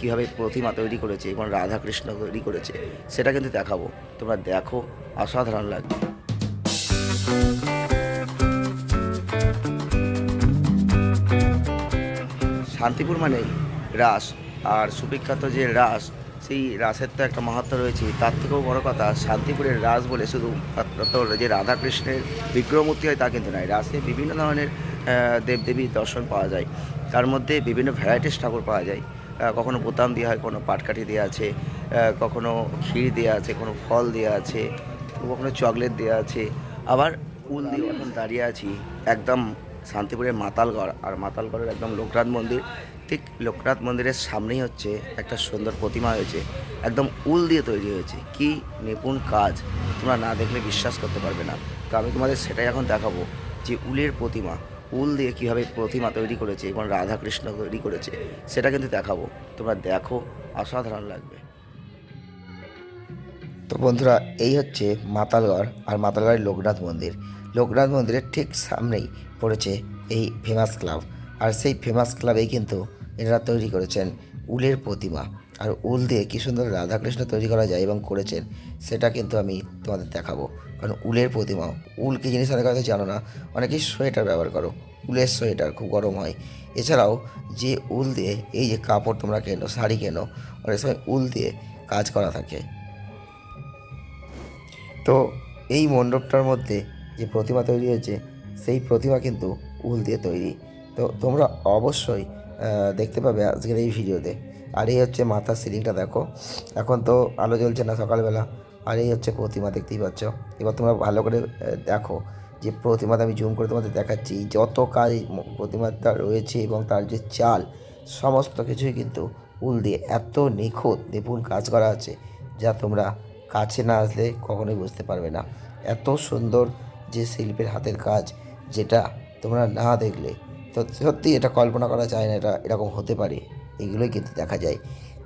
কীভাবে প্রতিমা তৈরি করেছে এবং রাধাকৃষ্ণ তৈরি করেছে, সেটা কিন্তু দেখাবো। তোমরা দেখো, অসাধারণ লাগবে শান্তিপুর মানে রাস, আর সুবিখ্যাত যে রাস, সেই রাসের তো একটা মাহাত্ম রয়েছে। তার থেকেও বড় কথা, শান্তিপুরের রাস বলে শুধু যে রাধাকৃষ্ণের বিগ্রহমূর্তি হয় তা কিন্তু নয়। রাসে বিভিন্ন ধরনের দেবদেবীর দর্শন পাওয়া যায়। তার মধ্যে বিভিন্ন ভ্যারাইটিস ঠাকুর পাওয়া যায়। কখনো বোতাম দেওয়া হয় কোনো পাটকাঠি দেওয়া আছে কখনো ক্ষীর দেওয়া আছে কোনো ফল দেওয়া আছে, কখনো চকলেট দেওয়া আছে। আবার উল দিয়ে এখন দাঁড়িয়ে আছি, একদম শান্তিপুরের মাতালগড়। আর মাতালগড়ের একদম লোকনাথ মন্দির, ঠিক লোকনাথ মন্দিরের সামনেই হচ্ছে একটা সুন্দর প্রতিমা হয়েছে। একদম উল দিয়ে তৈরি হয়েছে। কি নিপুণ কাজ, তোমরা না দেখলে বিশ্বাস করতে পারবে না। তো আমি তোমাদের সেটাই এখন দেখাবো যে উলের প্রতিমা উল দিয়ে কীভাবে প্রতিমা তৈরি করেছে এবং রাধাকৃষ্ণ তৈরি করেছে, সেটা কিন্তু দেখাবো। তোমরা দেখো, অসাধারণ লাগবে। তো বন্ধুরা, এই হচ্ছে মাতালগড় আর মাতালগড়ের লোকনাথ মন্দির। লোকনাথ মন্দিরের ঠিক সামনেই পড়েছে এই ফেমাস ক্লাব। আর সেই ফেমাস ক্লাবেই কিন্তু এনারা তৈরি করেছেন উলের প্রতিমা। আর উল দিয়ে কী সুন্দর রাধাকৃষ্ণ তৈরি করা যায় এবং করেছেন, সেটা কিন্তু আমি তোমাদের দেখাবো। কারণ উলের প্রতিমা। উল কী জিনিস অনেক হয়তো জানো না? অনেকেই সোয়েটার ব্যবহার করো। উলের সোয়েটার খুব গরম হয়। এছাড়াও যে উল দিয়ে এই যে কাপড় তোমরা কেনো, শাড়ি কেনো, অনেক সময় উল দিয়ে কাজ করা থাকে। তো এই মণ্ডপটার মধ্যে যে প্রতিমা তৈরি হয়েছে, সেই প্রতিমা কিন্তু উল দিয়ে তৈরি। তো তোমরা অবশ্যই দেখতে পাবে আজকের এই ভিডিওতে। আর এই হচ্ছে মাথার সিলিংটা দেখো। এখন তো আলো জ্বলছে না সকালবেলা। আর এই হচ্ছে প্রতিমা, দেখতেই পাচ্ছ। এবার তোমরা ভালো করে দেখো যে প্রতিমাটা আমি জুম করে তোমাদের দেখাচ্ছি। যত কাজ প্রতিমাটা রয়েছে এবং তার যে চাল, সমস্ত কিছুই কিন্তু উল দিয়ে এত নিখুঁত নিপুণ কাজ করা আছে যা তোমরা কাছে না আসলে কখনোই বুঝতে পারবে না। এত সুন্দর যে শিল্পের হাতের কাজ যেটা তোমরা না দেখলে, তো সত্যি এটা কল্পনা করা যায় না এটা এরকম হতে পারে। এগুলোই কিন্তু দেখা যায়।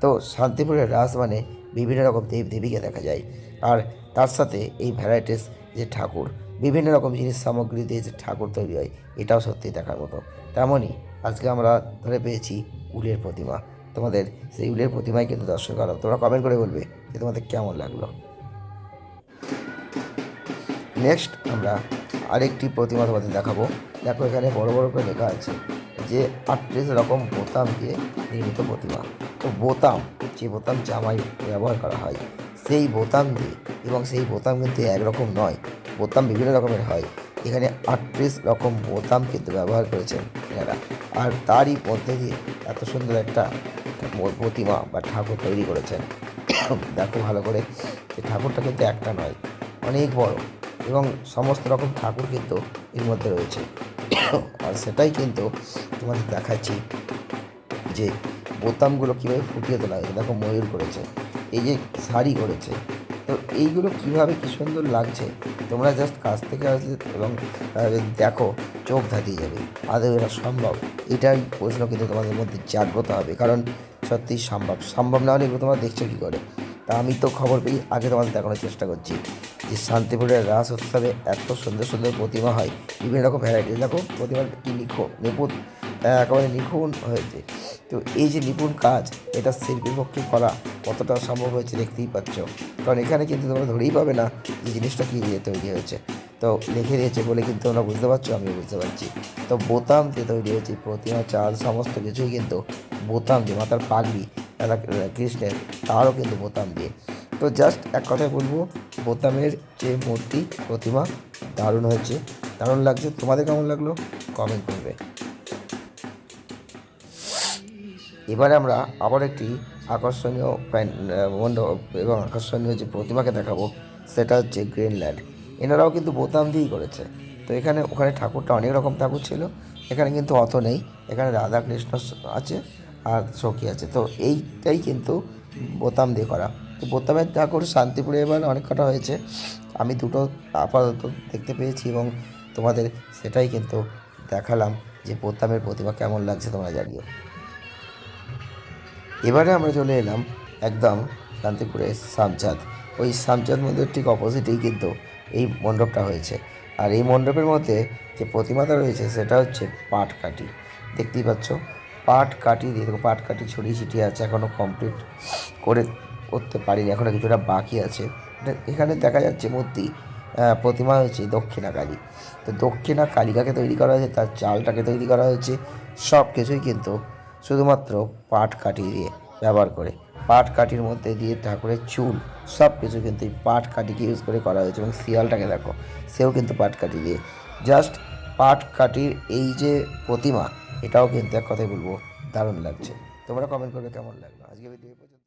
তো শান্তিপুরের রাস মানে বিভিন্ন রকম দেব দেবীকে দেখা যায়। আর তার সাথে এই ভ্যারাইটিস যে ঠাকুর, বিভিন্ন রকম জিনিস সামগ্রী দিয়ে যে ঠাকুর তৈরি হয়, এটাও সত্যি দেখার মতো। তেমনই আজকে আমরা ধরে পেয়েছি উলের প্রতিমা। তোমাদের সেই উলের প্রতিমায় কিন্তু দর্শন করা তোমরা কমেন্ট করে বলবে যে তোমাদের কেমন লাগল। নেক্সট আমরা আরেকটি প্রতিমা তোমাদের দেখাবো। দেখো এখানে বড় বড় করে লেখা আছে যে আটত্রিশ রকম বোতাম দিয়ে নির্মিত প্রতিমা। তো বোতাম যে বোতাম জামাই ব্যবহার করা হয়, সেই বোতাম দিয়ে এবং সেই বোতাম কিন্তু একরকম নয়, বোতাম বিভিন্ন রকমের হয়। এখানে আটত্রিশ রকম বোতাম কিন্তু ব্যবহার করেছেন এনারা। আর তারই মধ্যে দিয়ে এত সুন্দর একটা প্রতিমা বা ঠাকুর তৈরি করেছেন। দেখো ভালো করে, যে ঠাকুরটা কিন্তু একটা নয়, অনেক বড় এবং সমস্ত রকম ঠাকুর কিন্তু এর মধ্যে রয়েছে। আর সেটাই কিন্তু তোমাদের দেখাচ্ছি যে বোতামগুলো কীভাবে ফুটিয়ে তোলা হয়েছে দেখো ময়ূর করেছে, এই যে শাড়ি করেছে, তো এইগুলো কীভাবে কী সুন্দর লাগছে, তোমরা জাস্ট কাছ থেকে আসলে এবং দেখো, চোখ ধাঁধিয়ে যাবে, আদৌ এটা সম্ভব? এটাই প্রশ্ন কিন্তু তোমাদের মধ্যে জাগ্রত হবে, কারণ সত্যিই সম্ভব সম্ভব না হলে এগুলো তোমরা দেখছ কী করে? তা আমি তো খবর পেয়ে আগে তোমাদের দেখানোর চেষ্টা করছি, যে শান্তিপুরের রাস উৎসবে এত সুন্দর সুন্দর প্রতিমা হয়, বিভিন্ন রকম ভ্যারাইটি দেখো প্রতিমার কী নিখুঁত নিপুণ একেবারে নিপুণ হয়েছে। তো এই যে নিপুণ কাজ, এটা শিল্পীর পক্ষে করা কতটা সম্ভব হয়েছে দেখতেই পাচ্ছ। কারণ এখানে কিন্তু তোমরা ধরেই পাবে না যে জিনিসটা কী দিয়ে তৈরি হয়েছে। তো লিখে দিয়েছে বলে কিন্তু তোমরা বুঝতে পারছ আমি বুঝতে পারছি। তো বোতাম দিয়ে তৈরি হয়েছে, প্রতিমা, চাল, সমস্ত কিছুই কিন্তু বোতাম দিয়ে মাথার পাগড়ি কৃষ্ণের, তারও কিন্তু বোতাম দিয়ে। তো জাস্ট এক কথায় বলব, বোতামের যে মূর্তি, প্রতিমা, দারুণ হয়েছে। দারুণ লাগছে। তোমাদের কেমন লাগল? কমেন্ট করবে। এবারে আমরা আবার একটি আকর্ষণীয় মণ্ডপ এবং আকর্ষণীয় যে প্রতিমাকে দেখাবো, সেটা হচ্ছে গ্রিনল্যান্ড এনারাও কিন্তু বোতাম দিয়েই করেছে। তো এখানে, ওখানে ঠাকুরটা অনেক রকম ঠাকুর ছিল। এখানে কিন্তু অত নেই। এখানে রাধা কৃষ্ণ আছে আর সখী আছে। তো এইটাই কিন্তু বোতাম দিয়ে করা। তো বোতামের ঠাকুর শান্তিপুরে এবার অনেক কটা হয়েছে। আমি দুটো আপাতত দেখতে পেয়েছি এবং তোমাদের সেটাই কিন্তু দেখালাম যে বোতামের প্রতিমা কেমন লাগছে তোমরা জানিও। এবারে আমরা চলে এলাম একদম শান্তিপুরের সামচাঁদ ওই সামচাঁদ মন্দির ঠিক অপোজিটেই কিন্তু এই মণ্ডপটা হয়েছে। আর এই মণ্ডপের মধ্যে যে প্রতিমাটা রয়েছে সেটা হচ্ছে পাটকাঠি। দেখতেই পাচ্ছ পাট কাটি দিয়ে দেখো পাট কাটি ছড়িয়ে ছিটিয়ে আছে এখনও কমপ্লিট করে করতে পারিনি এখনও কিছুটা বাকি আছে। এখানে দেখা যাচ্ছে মূর্তি প্রতিমা হয়েছে দক্ষিণা কালী। তো দক্ষিণা কালিকাকে তৈরি করা হয়েছে, তার চালটাকে তৈরি করা হয়েছে সব কিছুই কিন্তু শুধুমাত্র পাট কাটি দিয়ে ব্যবহার করে। পাট কাঠির মধ্যে দিয়ে ঠাকুরের চুল সব কিছু কিন্তু এই পাট কাঠিকে ইউজ করে করা হয়েছে এবং শিয়ালটাকে দেখো, সেও কিন্তু পাট কাঠি দিয়ে। জাস্ট পাট কাঠির এই যে প্রতিমা, এটাও কিন্তু এক কথাই বলব দারুণ লাগছে। তোমরা কমেন্ট করবে কেমন লাগল? আজকে ভিডিও